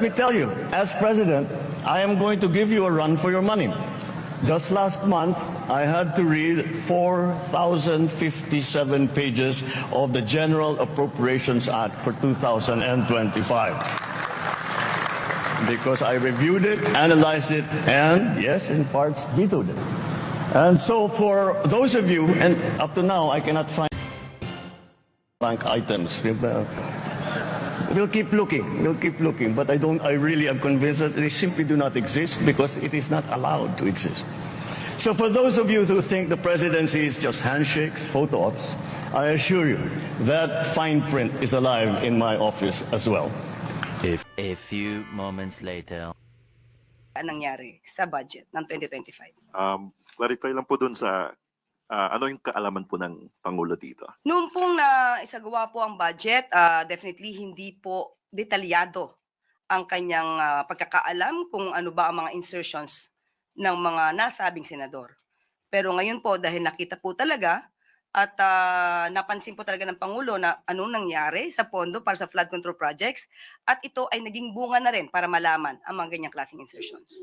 let me tell you, as president, I am going to give you a run for your money. Just last month, I had to read 4,057 pages of the General Appropriations Act for 2025 because I reviewed it, analyzed it, and yes, in parts vetoed it. And so for those of you, and up to now, I cannot find blank items. We'll keep looking, we'll keep looking, but I don't, I really am convinced that they simply do not exist because it is not allowed to exist. So for those of you who think the presidency is just handshakes, photo ops, I assure you that fine print is alive in my office as well. If a few moments later. ang nangyari sa budget ng 2025. Um, clarify lang po dun sa ah, ano yung kaalaman po ng Pangulo dito. Noong pong na isagawa po ang budget, ah, definitely hindi po detalyado ang kanyang ah, pagkakaalam kung ano ba ang mga insertions ng mga nasabing senador. Pero ngayon po, dahil nakita po talaga at ah, napansin po talaga ng Pangulo na anong nangyari sa pondo para sa flood control projects at ito ay naging bunga na rin para malaman ang mga ganyang klaseng insertions.